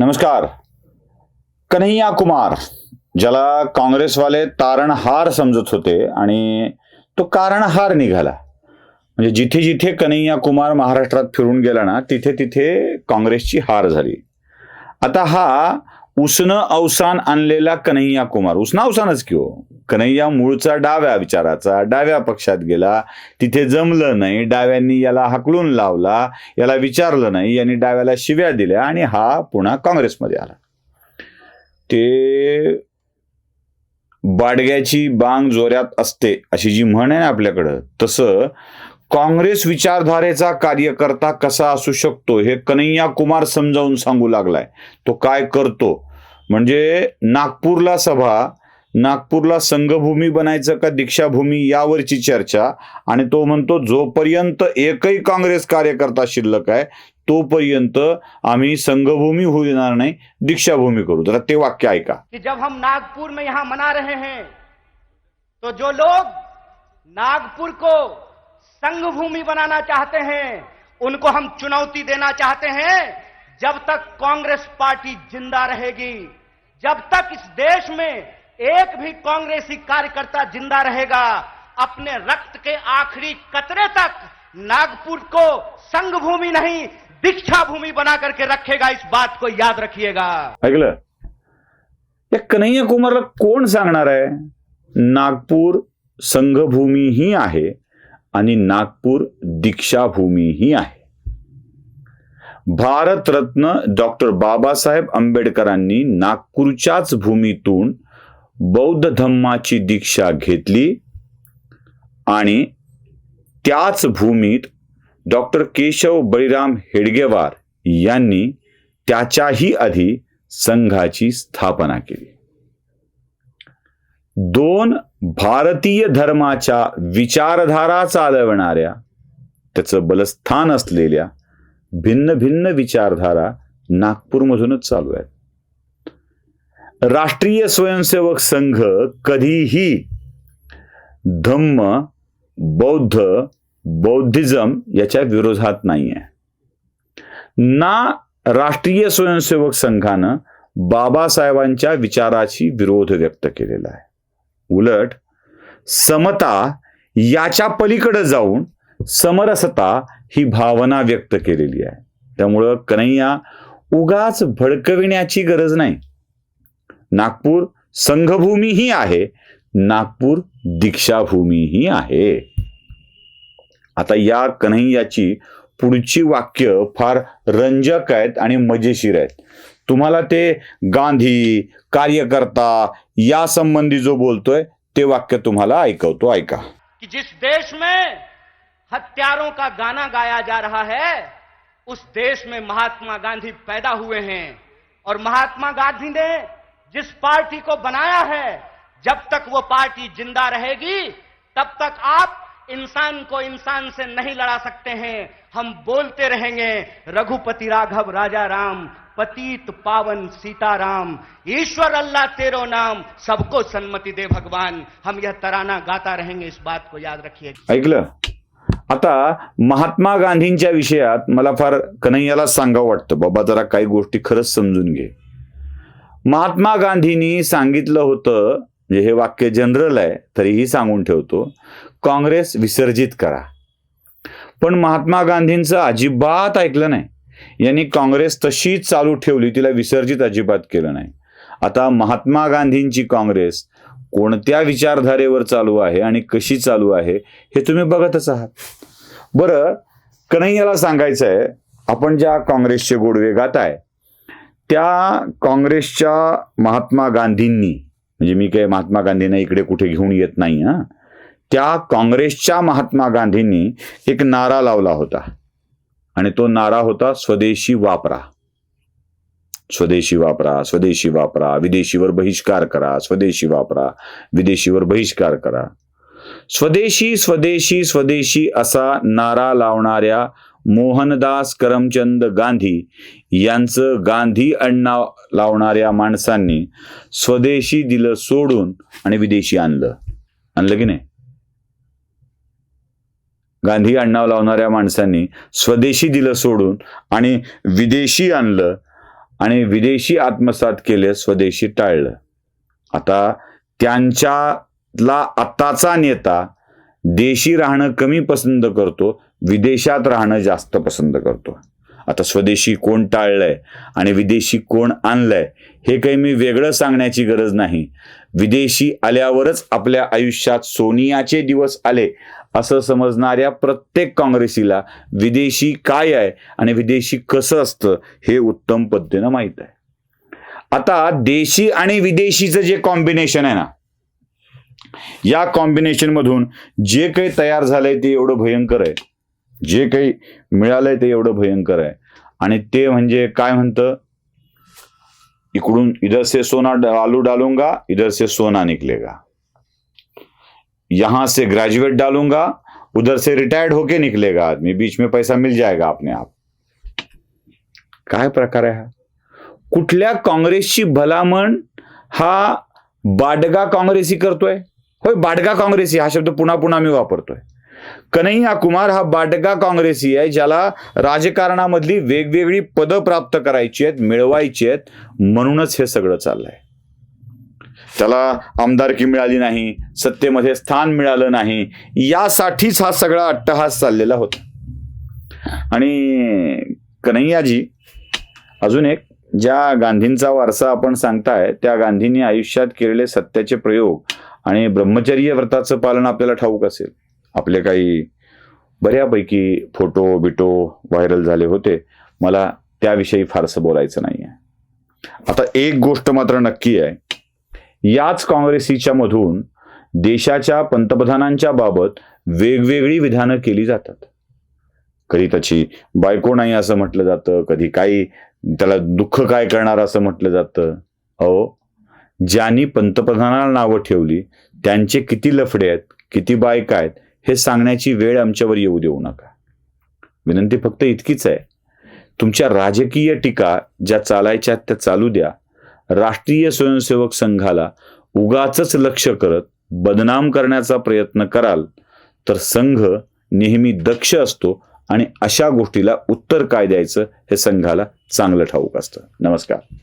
नमस्कार। कन्हैया कुमार ज्याला काँग्रेसवाले तारणहार समजत होते आणि तो कारणहार निघाला. म्हणजे जिथे जिथे कन्हैया कुमार महाराष्ट्रात फिरून गेला ना तिथे तिथे काँग्रेसची हार झाली. आता हा उसनं अवसान आणलेला कन्हैया कुमार उष्ण अवसानच किंवा कन्हैया मूळचा डाव्या विचाराचा डाव्या पक्षात गेला. तिथे जमलं नाही डाव्यांनी याला हाकलून लावला याला विचारलं नाही यांनी डाव्याला शिव्या दिल्या आणि हा पुन्हा काँग्रेसमध्ये आला. ते बाडग्याची बांग जोऱ्यात असते अशी जी म्हण आहे ना आपल्याकडं तसं काँग्रेस विचारधारेचा कार्यकर्ता कसा असू शकतो हे कन्हैया कुमार समजावून सांगू लागलाय. तो काय करतो? म्हणजे नागपूरला सभा नागपूरला संघभूमी बनायचं का दीक्षाभूमी यावरची चर्चा? आणि तो म्हणतो जोपर्यंत एकही काँग्रेस कार्यकर्ता शिल्लक आहे तोपर्यंत आम्ही संघभूमी होऊ देणार नाही दीक्षाभूमी करू. जरा ते वाक्य ऐका. कि जब हम नागपुर में यहां मना रहे हैं तो जो लोग नागपुर को संघ भूमि बनाना चाहते हैं उनको हम चुनौती देना चाहते हैं जब तक कांग्रेस पार्टी जिंदा रहेगी जब तक इस देश में एक भी कांग्रेसी कार्यकर्ता जिंदा रहेगा अपने रक्त के आखिरी कतरे तक नागपुर को संघ भूमि नहीं दीक्षा भूमि बना करके रखेगा। इस बात को याद रखिएगा। ऐकलं? या कन्हैया कुमारला कोण सांगणार आहे? नागपूर संघभूमी ही आहे आणि नागपूर दीक्षाभूमीही आहे. भारतरत्न डॉक्टर बाबासाहेब आंबेडकरांनी नागपूरच्याच भूमीतून बौद्ध धम्माची दीक्षा घेतली आणि त्याच भूमीत डॉक्टर केशव बळीराम हेडगेवार यांनी त्याच्याही आधी संघाची स्थापना केली. दोन भारतीय धर्माच्या विचारधारा चालवणाऱ्या त्याचं बलस्थान असलेल्या भिन्न भिन्न विचारधारा नागपूरमधूनच चालू आहेत. राष्ट्रीय स्वयंसेवक संघ कधीही धम्म बौद्ध बौद्धिझम याच्या विरोधात नाही आहे ना राष्ट्रीय स्वयंसेवक संघानं बाबासाहेबांच्या विचाराची विरोध व्यक्त केलेला आहे. उलट समता याच्या पलीकडे जाऊन समरसता ही भावना व्यक्त केलेली आहे. त्यामुळं कन्हैया उगाच भडकविण्याची गरज नाही. नागपूर संघभूमीही आहे नागपूर दीक्षाभूमीही आहे. आता या कन्हैयाची पुढची वाक्य फार रंजक आहेत आणि मजेशीर आहेत. तुम्हाला ते गांधी कार्यकर्ता या संबंधी जो बोलतोय ते वाक्य तुम्हाला ऐकवतो ऐका. कि जिस देश में हत्यारों का गाना गाया जा रहा है उस देश में महात्मा गांधी पैदा हुए हैं और महात्मा गांधी ने जिस पार्टी को बनाया है, जब तक वो पार्टी ज़िंदा रहेगी, तब तक आप इंसान को इंसान से नहीं लड़ा सकते हैं। हम बोलते रहेंगे, रघुपति राघव, राजा राम, पतित पावन सीताराम, ईश्वर अल्लाह तेरो नाम, सबको सन्मति दे भगवान। हम यह तराना गाता रहेंगे, इस बात को याद रखिए। आता महात्मा गांधींच्या विषयात मला फार कन्हैयाला सांगावं वाटतं. बाबा, जरा काही गोष्टी खरंच समजून घे. महात्मा गांधींनी सांगितलं होतं म्हणजे हे वाक्य जनरल आहे तरीही सांगून ठेवतो काँग्रेस विसर्जित करा. पण महात्मा गांधींचं अजिबात ऐकलं नाही. यांनी काँग्रेस तशीच चालू ठेवली तिला विसर्जित अजिबात केलं नाही. आता महात्मा गांधींची काँग्रेस कोणत्या विचारधारेवर चालू आहे आणि कशी चालू आहे हे तुम्ही बघतच आहात. बरं कन्हैयाला सांगायचं आहे आपण ज्या काँग्रेसचे गोडवे गात आहे त्या काँग्रेसच्या महात्मा गांधींनी म्हणजे मी काय महात्मा गांधींना इकडे कुठे घेऊन येत नाही हा त्या काँग्रेसच्या महात्मा गांधींनी एक नारा लावला होता. आणि तो नारा होता स्वदेशी वापरा. स्वदेशी वापरा स्वदेशी वापरा विदेशीवर बहिष्कार करा स्वदेशी वापरा विदेशीवर बहिष्कार करा. स्वदेशी स्वदेशी स्वदेशी असा नारा लावणाऱ्या मोहनदास करमचंद गांधी यांचं गांधी अण्णा लावणाऱ्या माणसांनी स्वदेशी दिलं सोडून आणि विदेशी आणलं. आणलं की नाही? गांधी अण्णाव लावणाऱ्या माणसांनी स्वदेशी दिलं सोडून आणि विदेशी आणलं आणि विदेशी आत्मसात केले स्वदेशी टाळलं. आता त्यांच्यातला आत्ताचा नेता देशी राहणं कमी पसंत करतो विदेशात राहणं जास्त पसंत करतो. आता स्वदेशी कोण टाळलंय आणि विदेशी कोण आणलंय हे काही मी वेगळं सांगण्याची गरज नाही. विदेशी आल्यावरच आपल्या आयुष्यात सोनियाचे दिवस आले असं समजणाऱ्या प्रत्येक काँग्रेसीला विदेशी काय आहे आणि विदेशी कसं असतं हे उत्तम पद्धतीनं माहीत आहे. आता देशी आणि विदेशीचं जे कॉम्बिनेशन आहे ना या कॉम्बिनेशन मधून जे काही तयार झालंय ते एवढं भयंकर आहे. जे काही मिळालंय ते एवढं भयंकर आहे. आणि ते म्हणजे काय म्हणतं? इकडून इधर से सोना आलू डालूंगा इधर से सोना निकलेगा. यहां से ग्रेजुएट डालूंगा उधर से रिटायर्ड होके निकलेगा आदमी. बीच में पैसा मिल जाएगा अपने आप. काय प्रकार आहे हा? कुठल्या काँग्रेसची भलामण हा बाडगा काँग्रेसी करतोय? होय बाडगा काँग्रेसी हा शब्द पुन्हा पुन्हा मी वापरतोय. कन्हैया कुमार हा बाडगा काँग्रेसी आहे ज्याला राजकारणामधली वेगवेगळी पदं प्राप्त करायची आहेत मिळवायची आहेत म्हणूनच हे सगळं चाललंय. त्याला आमदारकी मिळाली नाही सत्तेमध्ये स्थान मिळालं नाही यासाठीच हा सगळा अट्टहास चाललेला होता. आणि कन्हैयाजी अजून एक ज्या गांधींचा वारसा आपण सांगताय त्या गांधींनी आयुष्यात केलेले सत्याचे प्रयोग आणि ब्रह्मचर्य व्रताचं पालन आपल्याला ठाऊक असेल. आपले काही बऱ्यापैकी फोटो बिटो व्हायरल झाले होते. मला त्याविषयी फारसं बोलायचं नाही आहे आता एक गोष्ट मात्र नक्की आहे. याच काँग्रेसीच्या मधून देशाच्या पंतप्रधानांच्या बाबत वेगवेगळी विधानं केली जातात. कधी त्याची बायको नाही असं म्हटलं जातं कधी काही त्याला दुःख काय करणार असं म्हटलं जातं. अहो ज्यांनी पंतप्रधानाला नावं ठेवली त्यांचे किती लफडे आहेत किती बायका आहेत हे सांगण्याची वेळ आमच्यावर येऊ देऊ नका. विनंती फक्त इतकीच आहे. तुमच्या राजकीय टीका ज्या चालायच्या त्या चालू द्या. राष्ट्रीय स्वयंसेवक संघाला उगाच लक्ष करत बदनाम करण्याचा प्रयत्न कराल तर संघ नेहमी दक्ष असतो आणि अशा गोष्टीला उत्तर काय द्यायचं हे संघाला चांगलं ठाऊक असतं. नमस्कार.